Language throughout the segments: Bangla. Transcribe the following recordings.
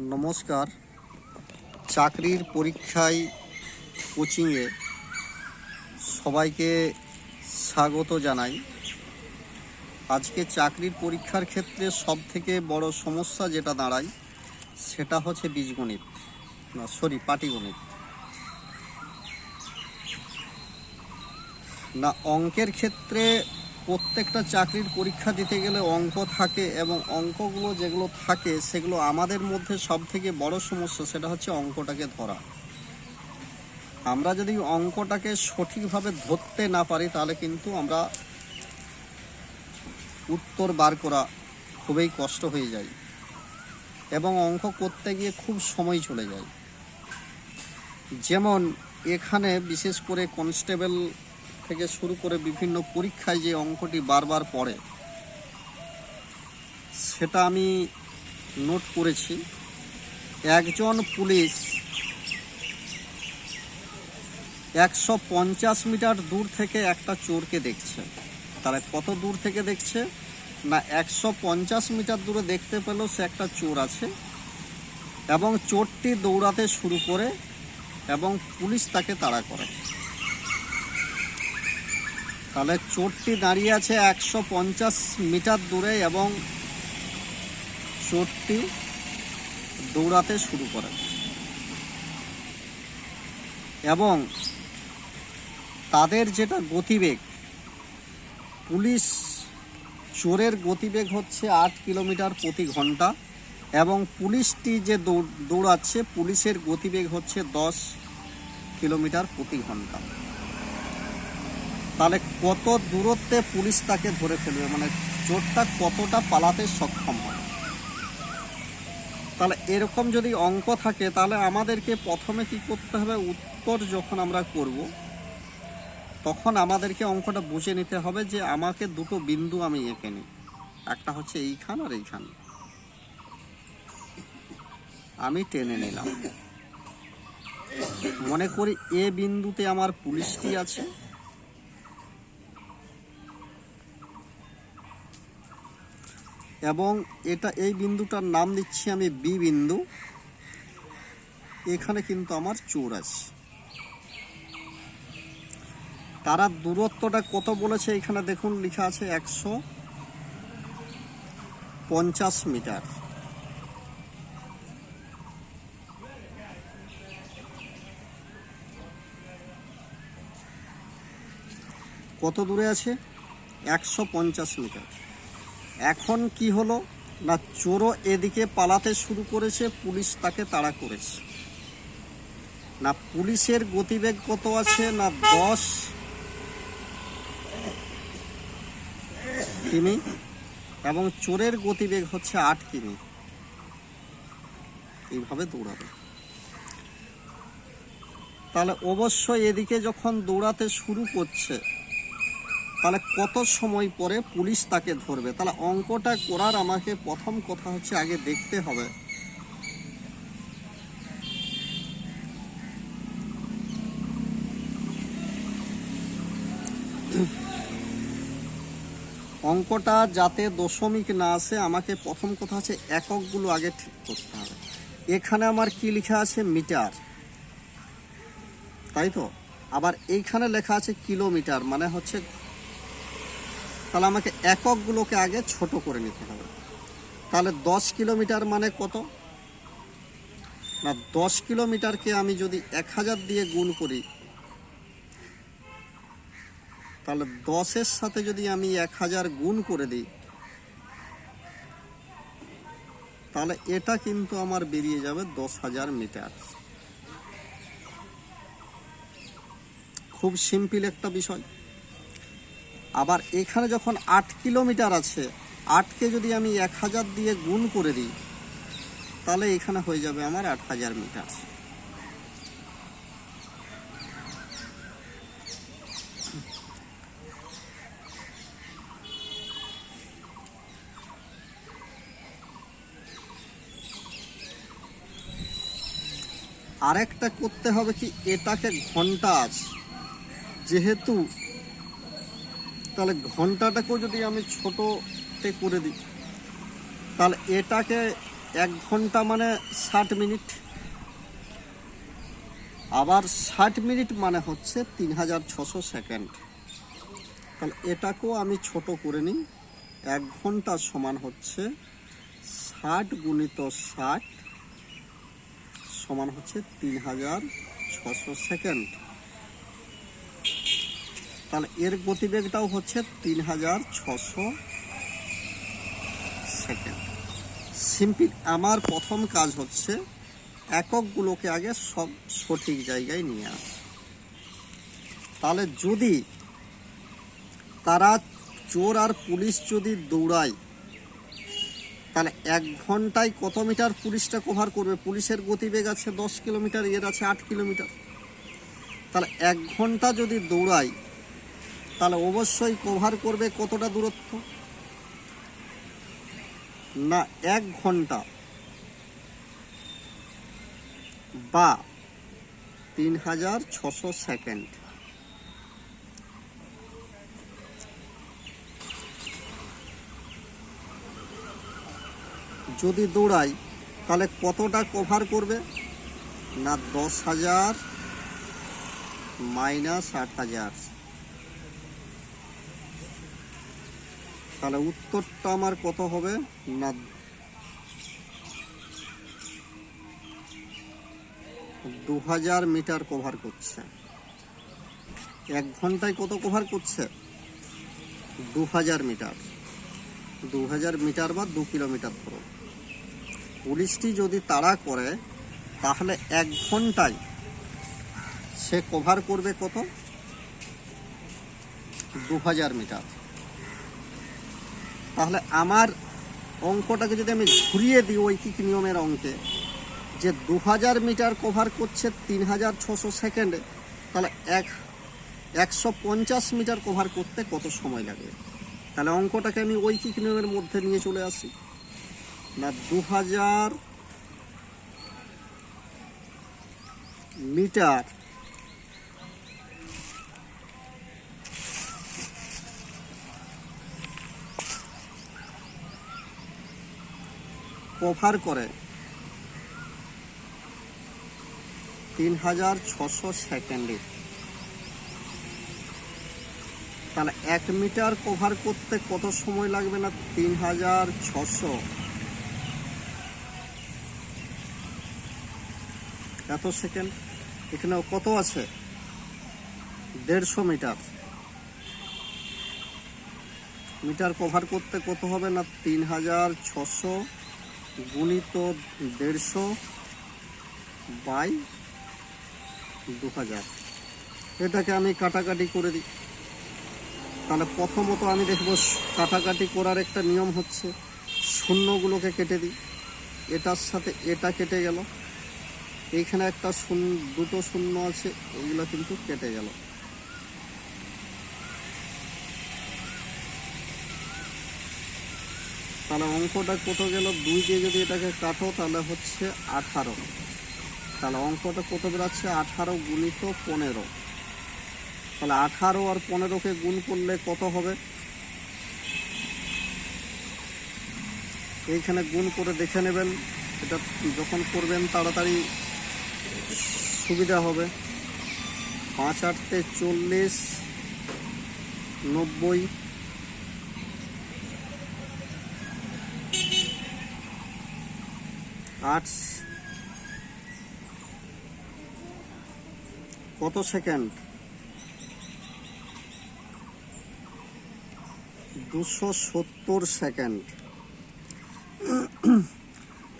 নমস্কার। চাকরির পরীক্ষায় কোচিংয়ে সবাইকে স্বাগত জানাই। আজকে চাকরির পরীক্ষার ক্ষেত্রে সব থেকে বড় সমস্যা যেটা দাঁড়ায়, সেটা হচ্ছে বীজগণিত। না সরি পাটিগণিত। না, অঙ্কের ক্ষেত্রে প্রত্যেকটা চাকরির পরীক্ষা দিতে গেলে অঙ্ক থাকে এবং অঙ্কগুলো যেগুলো থাকে সেগুলো আমাদের মধ্যে সব থেকে বড় সমস্যা, সেটা হচ্ছে অঙ্কটাকে ধরা। আমরা যদি অঙ্কটাকে সঠিকভাবে ধরতে না পারি, তাহলে কিন্তু আমরা উত্তর বার করা খুবই কষ্ট হয়ে যায় এবং অঙ্ক করতে গিয়ে খুব সময় চলে যায়। যেমন এখানে বিশেষ করে কনস্টেবল থেকে শুরু করে বিভিন্ন পরীক্ষায় যে অঙ্কটি বারবার পড়ে, সেটা আমি নোট করেছি। একজন পুলিশ একশো পঞ্চাশ মিটার দূর থেকে একটা চোরকে দেখছে। তারা কত দূর থেকে দেখছে? না, একশো পঞ্চাশ মিটার দূরে দেখতে পেল সে একটা চোর আছে এবং চোরটি দৌড়াতে শুরু করে এবং পুলিশ তাকে তাড়া করে। তাহলে চোরটি দাঁড়িয়ে আছে একশো পঞ্চাশ মিটার দূরে এবং চোরটি দৌড়াতে শুরু করে। এবং তাদের যেটা গতিবেগ, পুলিশ চোরের গতিবেগ হচ্ছে আট কিলোমিটার প্রতি ঘণ্টা এবং পুলিশটি যে দৌড়, দৌড়াচ্ছে, পুলিশের গতিবেগ হচ্ছে দশ কিলোমিটার প্রতি ঘণ্টা। তাহলে কত দূরত্বে পুলিশ তাকে ধরে ফেলবে? মানে চোরটা কতটা পালাতে সক্ষম হয়? তাহলে এরকম যদি অঙ্ক থাকে, তাহলে আমাদেরকে প্রথমে কি করতে হবে? উত্তর যখন আমরা করব, তখন আমাদেরকে অঙ্কটা বুঝে নিতে হবে যে আমাকে দুটো বিন্দু আমি এঁকে নিই। একটা হচ্ছে এইখান আর এইখান। আমি টেনে নিলাম। মনে করি এ বিন্দুতে আমার পুলিশটি আছে। এবং এটা এই বিন্দুটার নাম দিচ্ছি আমি বি বিন্দু। এখানে কিন্তু আমার চোর আছে তারা দূরত্বটা কত বলেছে এখানে দেখুন, লেখা আছে একশো পঞ্চাশ মিটার। কত দূরে আছে? একশো পঞ্চাশ মিটার। এখন কি হলো? না, চোরও এদিকে পালাতে শুরু করেছে, পুলিশ তাকে তাড়া করেছে। না, পুলিশের গতিবেগ কত আছে? না, দশ? কিমি? এবং চোরের গতিবেগ হচ্ছে আট কিমি। এইভাবে দৌড়াবে। তাহলে অবশ্যই এদিকে যখন দৌড়াতে শুরু করছে তাহলে কত সময় পরে পুলিশ তাকে ধরবে? তাহলে অঙ্কটা করার আমাকে প্রথম কথা হচ্ছে আগে দেখতে হবে। অঙ্কটা যাতে দশমিক না আসে, আমাকে প্রথম কথা হচ্ছে এককগুলো আগে ঠিক করতে হবে। এখানে আমার কি লেখা আছে? মিটার। তাই তো? আবার এইখানে লেখা আছে কিলোমিটার মানে হচ্ছে তাহলে আমাকে এককগুলোকে আগে ছোট করে নিতে হবে। তাহলে দশ কিলোমিটার মানে কত? না, দশ কিলোমিটারকে আমি যদি এক হাজার দিয়ে গুণ করি, তাহলে দশের সাথে যদি আমি এক হাজার গুণ করে দিই, তাহলে এটা কিন্তু আমার বেরিয়ে যাবে দশ হাজার মিটার। খুব সিম্পল একটা বিষয়। আবার এখানে যখন আট কিলোমিটার আছে, আটকে যদি আমি এক হাজার দিয়ে গুণ করে দিই, তাহলে এখানে হয়ে যাবে আমার আট হাজার মিটার। আরেকটা করতে হবে কি, এটাকে ঘণ্টা আছে। যেহেতু তাহলে ঘন্টাটাকেও যদি আমি ছোটতে করে দিই, তাহলে এটাকে এক ঘণ্টা মানে ষাট মিনিট। আবার ষাট মিনিট মানে হচ্ছে তিন হাজার ছশো সেকেন্ড। তাহলে এটাকেও আমি ছোট করে নিই, এক ঘণ্টা সমান হচ্ছে ষাট গুণিত ষাট সমান হচ্ছে তিন হাজার ছশো সেকেন্ড। তাহলে এর গতিবেগটাও হচ্ছে তিন হাজার ছশো সেকেন্ড। সিম্পল, আমার প্রথম কাজ হচ্ছে এককগুলোকে আগে সব সঠিক জায়গায় নিয়ে আস। তাহলে যদি তারা চোর আর পুলিশ যদি দৌড়ায়, তাহলে এক ঘন্টায় কত মিটার পুলিশটা কভার করবে? পুলিশের গতিবেগ আছে দশ কিলোমিটার, এর আছে আট কিলোমিটার। তাহলে এক ঘণ্টা যদি দৌড়ায় তাহলে অবশ্যই কভার করবে কতটা দূরত্ব? না, এক ঘণ্টা। বা তিন হাজার ছশো সেকেন্ড। যদি দৌড়াই, তাহলে কতটা কভার করবে? না দশ হাজার মাইনাস আট হাজার তাহলে উত্তরটা আমার কত হবে? না। দু হাজার মিটার কভার করছে। এক ঘন্টায় কত কভার করছে? দু হাজার মিটার। দু হাজার মিটার বা দু কিলোমিটার ধরো। পুলিশটি যদি তাড়া করে, তাহলে এক ঘন্টায় সে কভার করবে কত? দু হাজার মিটার। তাহলে আমার অঙ্কটাকে যদি আমি ঘুরিয়ে দিই ঐকিক নিয়মের অঙ্কে, যে দু হাজার মিটার কভার করছে তিন হাজার ছশো সেকেন্ডে তাহলে এক, একশো পঞ্চাশ মিটার কভার করতে কত সময় লাগে? তাহলে অঙ্কটাকে আমি ঐকিক নিয়মের মধ্যে নিয়ে চলে আসি। না দু হাজার মিটার কভার করে। তিন হাজার ছশো সেকেন্ডে। তাহলে এক মিটার কভার করতে কত সময় লাগবে না? তিন হাজার ছশো। এত সেকেন্ড? এখানে কত আছে? দেড়শো মিটার। মিটার কভার করতে কত হবে না? তিন হাজার ছশো। গুণিত দেড়শো বাই দু হাজার এটাকে আমি কাটাকাটি করে দিই তাহলে প্রথমত আমি দেখব কাটাকাটি করার একটা নিয়ম হচ্ছে শূন্যগুলোকে কেটে দিই। এটার সাথে এটা কেটে গেল। এইখানে একটা শূন্য দুটো শূন্য আছে ওইগুলো কিন্তু কেটে গেল। তাহলে অঙ্কটা কত গেল? দুই দিয়ে যদি এটাকে কাটো, তাহলে হচ্ছে আঠারো। তাহলে অঙ্কটা কত বেরাচ্ছে? আঠারো গুণিত পনেরো। তাহলে আঠারো আর পনেরোকে গুণ করলে কত হবে? এইখানে গুণ করে দেখে নেবেন। এটা যখন করবেন, তাড়াতাড়ি সুবিধা হবে। পাঁচ আটতে চল্লিশ, নব্বই আট কত সেকেন্ড? দুশো সত্তর সেকেন্ড।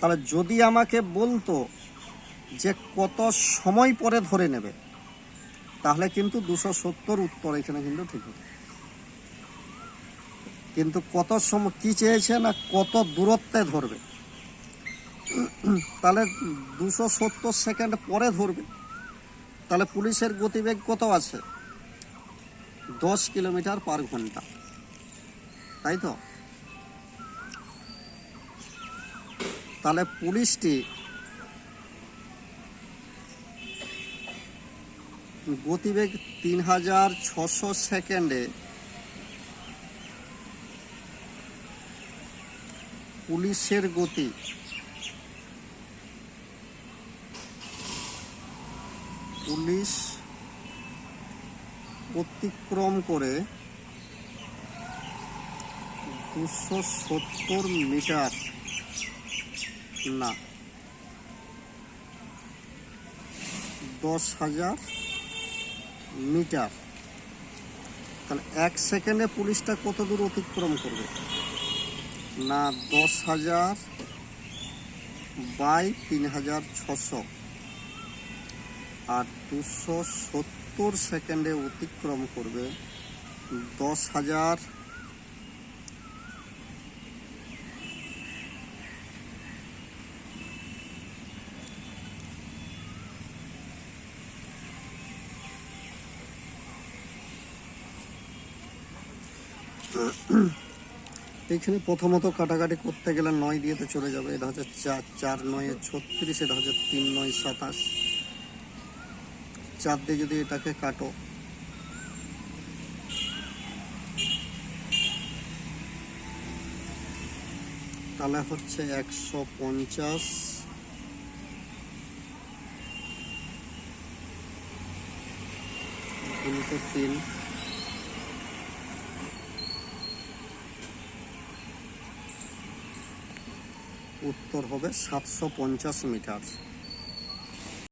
তাহলে যদি আমাকে বলতো যে কত সময় পরে ধরে নেবে, তাহলে কিন্তু দুশো সত্তর উত্তর এখানে কিন্তু ঠিক হবে। কিন্তু কত সময় কী চেয়েছে না কত দূরত্বে ধরবে? তাহলে দুশো সত্তর সেকেন্ড পরে ধরবে। তাহলে পুলিশের গতিবেগ কত আছে? দশ কিলোমিটার পার ঘণ্টা। তাই তো? তাহলে পুলিশটি গতিবেগ তিন হাজার ছশো সেকেন্ডে পুলিশের গতি পুলিশ অতিক্রম করে দুশো সত্তর মিটার। না। দশ হাজার মিটার। তাহলে এক সেকেন্ডে পুলিশটা কত দূর অতিক্রম করবে? না, দশ হাজার বাই তিন হাজার ছশো। আর দুশো সত্তর সেকেন্ডে অতিক্রম করবে দশ হাজার এখানে প্রথমত কাটাকাটি করতে গেলে নয় দিয়ে তো চলে যাবে। এটা হচ্ছে চার চার নয় ছত্রিশ, এটা হচ্ছে তিন নয় সাতাশ। চার দিয়ে যদি এটাকে কাটো। তাহলে হচ্ছে একশো পঞ্চাশ। গুণিত তিন। উত্তর হবে সাতশো পঞ্চাশ মিটার।